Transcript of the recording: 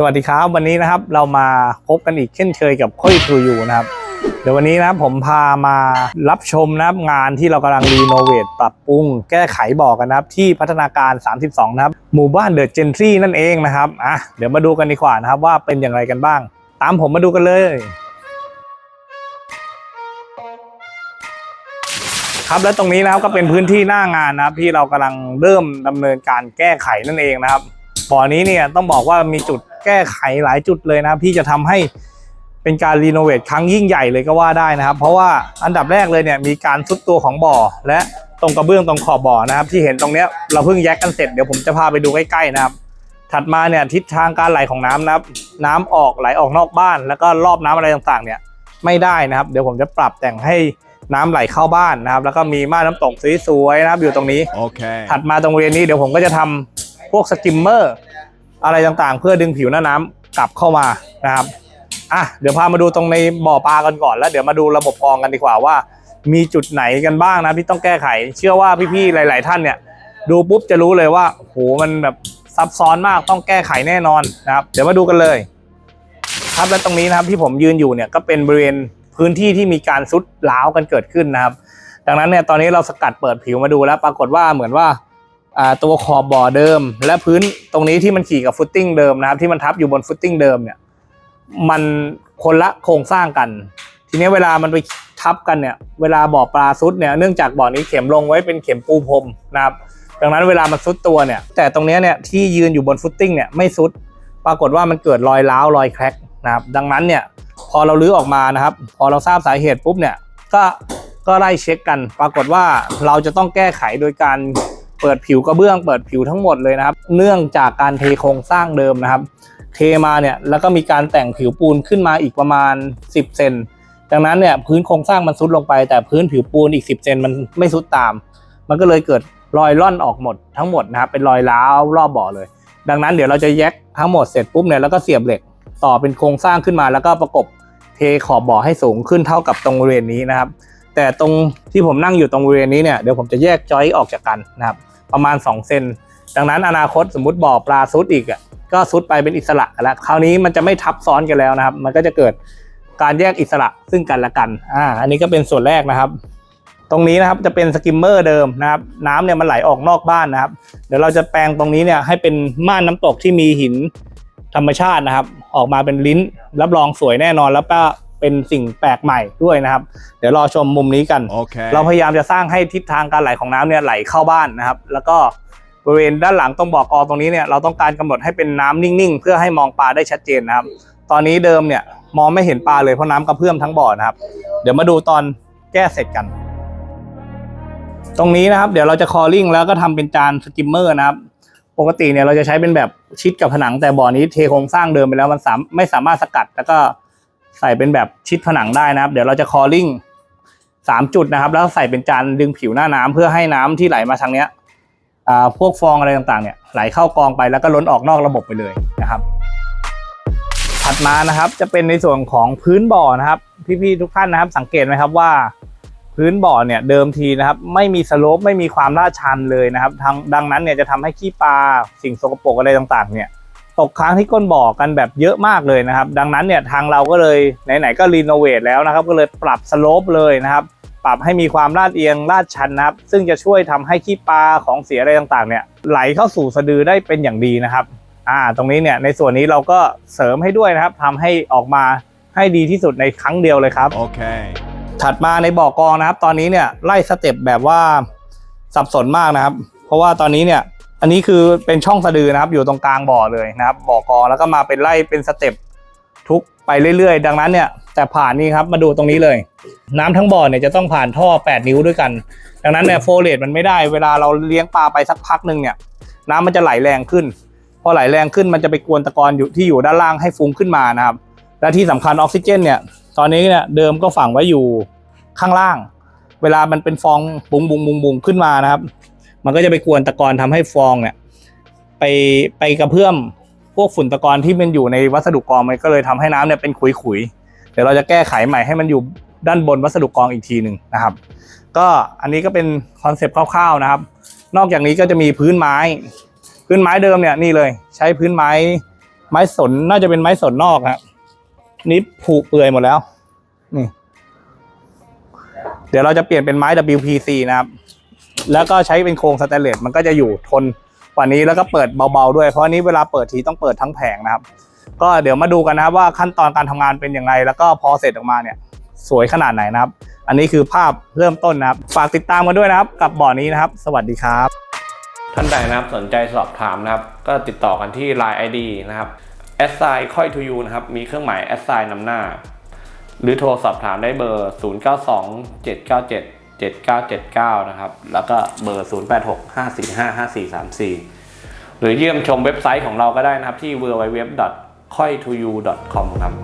สวัสดีครับวันนี้นะครับเรามาพบกันอีกเช่นเคยกับค่อยทูยูนะครับ เดี๋ยววันนี้นะครับผมพามารับชมนะครับงานที่เรากำลังรีโนเวทปรับปรุง แก้ไขบอกกันนะครับ ที่พัฒนาการ 32 นะครับ หมู่บ้านเดอะเจนทรีนั่นเองนะครับอะเดี๋ยวมาดูกันดีกว่านะครับว่าเป็นอย่างไรกันบ้าง ตามผมมาดูกันเลยครับและตรงนี้นะครับก็เป็นพื้นที่หน้างานนะครับที่เรากำลังเริ่มดำเนินการแก้ไขนั่นเองนะครับ บ่อนี้เนี่ยต้องบอกว่ามีจุดแก้ไขหลายจุดเลยนะครับที่จะทำให้เป็นการรีโนเวทครั้งยิ่งใหญ่เลยก็ว่าได้นะครับ เพราะว่าอันดับแรกเลยเนี่ยมีการซุดตัวของบ่อ และตรงกระเบื้องตรงขอบบ่อนะครับ ที่เห็นตรงเนี้ยเราเพิ่งแยกกันเสร็จเดี๋ยวผมจะพาไปดูใกล้ๆนะครับ ถัดมาเนี่ยทิศทางการไหลของน้ำนะครับ น้ำออกไหลออกนอกบ้าน แล้วก็รอบน้ำอะไรต่างๆ เนี่ยไม่ได้นะครับ เดี๋ยวผมจะปรับแต่งให้น้ำไหลเข้าบ้านนะครับ แล้วก็มีม่านน้ำตกสวยๆนะครับ อยู่ตรงนี้ Okay. ถัดมาตรงบริเวณนี้เดี๋ยวผมก็จะทำ พวกสกิมเมอร์ อะไรต่างๆ เพื่อดึงผิวหน้าน้ำกลับเข้ามานะครับอะเดี๋ยวพามาดูตรงในบ่อปลากันก่อนแล้วเดี๋ยวมาดูระบบกรองกันดีกว่าว่า มีจุดไหนกันบ้างนะที่ต้องแก้ไข เชื่อว่าพี่ๆหลาย ๆ ท่านเนี่ย ดูปุ๊บจะรู้เลยว่าโหมันแบบซับซ้อนมากต้องแก้ไขแน่นอนนะครับ เดี๋ยวมาดูกันเลย ครับและตรงนี้นะครับที่ผมยืนอยู่เนี่ยก็เป็นบริเวณพื้นที่ที่มีการซุดล้าวกันเกิดขึ้นนะครับ ดังนั้นเนี่ยตอนนี้เราสกัดเปิดผิวมาดูแล้ว ปรากฏว่าเหมือนว่า ตัวขอบบ่อเดิม และพื้นตรงนี้ที่มันขี่กับฟุตติ้งเดิมนะครับที่มันทับอยู่บนฟุตติ้งเดิมเนี่ยมันคนละโครงสร้างกัน ทีนี้เวลามันไปทับกันเนี่ยเวลาบ่อปลาซุดเนี่ยเนื่องจากบ่อนี้เข็มลงไว้เป็นเข็มปูพรมนะครับดังนั้นเวลามันซุดตัวเนี่ยแต่ตรงนี้เนี่ยที่ยืนอยู่บนฟุตติ้งเนี่ยไม่ซุด ปรากฏว่ามันเกิดรอยร้าวรอยแคร็กนะครับดังนั้นเนี่ยพอเราลื้อออกมานะครับ พอเราทราบสาเหตุปุ๊บเนี่ยก็ก็ไล่เช็คกัน ปรากฏว่าเราจะต้องแก้ไขโดยการ เปิดผิวกระเบื้องเปิดผิวทั้งหมดเลยนะครับ เนื่องจากการเทโครงสร้างเดิมนะครับ เทมาเนี่ยแล้วก็มีการแต่งผิวปูนขึ้นมาอีกประมาณ 10เซนดังนั้นเนี่ยพื้นโครงสร้างมันซุดลงไป แต่พื้นผิวปูนอีก 10เซนมันไม่ซุดตาม มันก็เลยเกิดรอยล่อนออกหมดทั้งหมดนะครับเป็นรอยร้าวรอบบ่อเลย ดังนั้นเดี๋ยวเราจะแยกทั้งหมดเสร็จปุ๊บเนี่ยแล้วก็เสียบเหล็กต่อเป็นโครงสร้างขึ้นมาแล้วก็ประกบเทขอบบ่อให้สูงขึ้นเท่ากับตรงบริเวณนี้นะครับ แต่ตรงที่ผมนั่งอยู่ตรงบริเวณนี้เนี่ยเดี๋ยวผมจะแยกจอยออกจากกันนะครับ ประมาณ 2 เซน ดังนั้นอนาคตสมมติบ่อปลาซุดอีกอะก็ซุดไปเป็นอิสระกันแล้วคราวนี้มันจะไม่ทับซ้อนกันแล้วนะครับ มันก็จะเกิดการแยกอิสระซึ่งกันและกันอ่าอันนี้ก็เป็นส่วนแรกนะครับตรงนี้นะครับจะเป็นสกิมเมอร์เดิมนะครับน้ำเนี่ยมันไหลออกนอกบ้านนะครับ เดี๋ยวเราจะแปลงตรงนี้เนี่ยให้เป็นม่านน้ำตกที่มีหินธรรมชาตินะครับ ออกมาเป็นลิ้นรับรองสวยแน่นอนแล้วก็ เป็นสิ่งแปลกใหม่ด้วยนะครับ เดี๋ยวรอชมมุมนี้กัน Okay. เราพยายามจะสร้างให้ทิศทางการไหลของน้ำเนี่ยไหลเข้าบ้านนะครับ แล้วก็บริเวณด้านหลังตรงบ่อกอตรงนี้เนี่ยเราต้องการกำหนดให้เป็นน้ำนิ่งๆ เพื่อให้มองปลาได้ชัดเจนนะครับ ตอนนี้เดิมเนี่ยมองไม่เห็นปลาเลยเพราะน้ำกระเพื่อมทั้งบ่อนะครับ เดี๋ยวมาดูตอนแก้เสร็จกัน ตรงนี้นะครับ เดี๋ยวเราจะคอลลิ่งแล้วก็ทำเป็นจานสกิมเมอร์นะครับปกติเนี่ยเราจะใช้เป็นแบบชิดกับผนังแต่บ่อนี้เทโครงสร้างเดิมไปแล้วมันสามไม่สามารถสกัดแล้วก็ ใส่เป็นแบบชิดผนังได้นะครับ เดี๋ยวเราจะคอลลิ่งสามจุดนะครับ แล้วใส่เป็นจานดึงผิวหน้าน้ำเพื่อให้น้ำที่ไหลมาทางเนี้ยอ่าพวกฟองอะไรต่างๆเนี่ยไหลเข้ากองไปแล้วก็ล้นออกนอกระบบไปเลยนะครับ ถัดมานะครับจะเป็นในส่วนของพื้นบ่อนะครับพี่ๆทุกท่านนะครับ สังเกตไหมครับว่า พื้นบ่อเนี่ยเดิมทีนะครับ ไม่มีสโลปไม่มีความลาดชันเลยนะครับทางดังนั้นเนี่ยจะทำให้ขี้ปลาสิ่งสกปรกอะไรต่างๆ เนี่ย ตกค้างที่ก้นบ่อกันแบบเยอะมากเลยนะครับ ดังนั้นเนี่ยทางเราก็เลยไหนๆก็รีโนเวทแล้วนะครับ ก็เลยปรับสโลปเลยนะครับ ปรับให้มีความลาดเอียงลาดชันนะครับ ซึ่งจะช่วยทำให้ขี้ปลาของเสียอะไรต่างๆเนี่ยไหลเข้าสู่สะดือได้เป็นอย่างดีนะครับอ่าตรงนี้เนี่ยในส่วนนี้เราก็เสริมให้ด้วยนะครับทำให้ออกมาให้ดีที่สุดในครั้งเดียวเลยครับ Okay. ถัดมาในบ่อกองนะครับ ตอนนี้เนี่ยไล่สเต็ปแบบว่าสับสนมากนะครับ เพราะว่าตอนนี้เนี่ย อันนี้คือเป็นช่องสะดือนะครับ อยู่ตรงกลางบ่อเลยนะครับบ่อกอแล้วก็มาเป็นไล่เป็นสเต็ปทุกไปเรื่อยๆ ดังนั้นเนี่ยแต่ผ่านนี่ครับมาดูตรงนี้เลย น้ำทั้งบ่อเนี่ยจะต้องผ่านท่อ 8 นิ้วด้วยกัน ดังนั้นเนี่ยโฟเลตมันไม่ได้เวลาเราเลี้ยงปลาไปสักพักหนึ่งเนี่ย น้ำมันจะไหลแรงขึ้น พอไหลแรงขึ้นมันจะไปกวนตะกอนอยู่ที่อยู่ด้านล่างให้ฟุ้งขึ้นมานะครับ และที่สำคัญออกซิเจนเนี่ยตอนนี้เนี่ยเดิมก็ฝังไว้อยู่ข้างล่าง เวลามันเป็นฟองบุงบุงบุงบุงขึ้นมานะครับ มันก็จะไปกวนตะกอนทำให้ฟองเนี่ยไปไปกระเพื่อมพวกฝุ่นตะกอนที่มันอยู่ในวัสดุกรองมันก็เลยทำให้น้ำเนี่ยเป็นขุยๆเดี๋ยวเราจะแก้ไขใหม่ให้มันอยู่ด้านบนวัสดุกรองอีกทีหนึ่งนะครับ ก็อันนี้ก็เป็นคอนเซปต์คร่าวๆนะครับ นอกจากนี้ก็จะมีพื้นไม้ พื้นไม้เดิมเนี่ยนี่เลย ใช้พื้นไม้ไม้สนน่าจะเป็นไม้สนนอกครับนี่ผูกเปื่อยหมดแล้วนี่เดี๋ยวเราจะเปลี่ยนเป็นไม้ WPC นะครับ แล้วก็ใช้เป็นโครงสแตนเลสมันก็จะอยู่ทนกว่านี้แล้วก็เปิดเบาๆด้วยเพราะนี้เวลาเปิดทีต้องเปิดทั้งแผงนะครับ ก็เดี๋ยวมาดูกันนะว่าขั้นตอนการทำงานเป็นอย่างไร แล้วก็พอเสร็จออกมาเนี่ยสวยขนาดไหนนะครับ อันนี้คือภาพเริ่มต้นนะครับ ฝากติดตามกันด้วยนะครับกับบ่อนี้นะครับ สวัสดีครับ ท่านใดนะครับสนใจสอบถามนะครับ ก็ติดต่อกันที่ Line ID นะครับแอดไซน์ค่อยทูยูนะครับ มีเครื่องหมายแอดไซน์นำหน้า หรือโทรสอบถามได้เบอร์ 092797 7979 นะครับ แล้วก็เบอร์ 0 8 6 5 4 5 5 4 3 4 หรือเยี่ยมชมเว็บไซต์ของเราก็ได้นะครับที่ www.koitoyou.com ครับ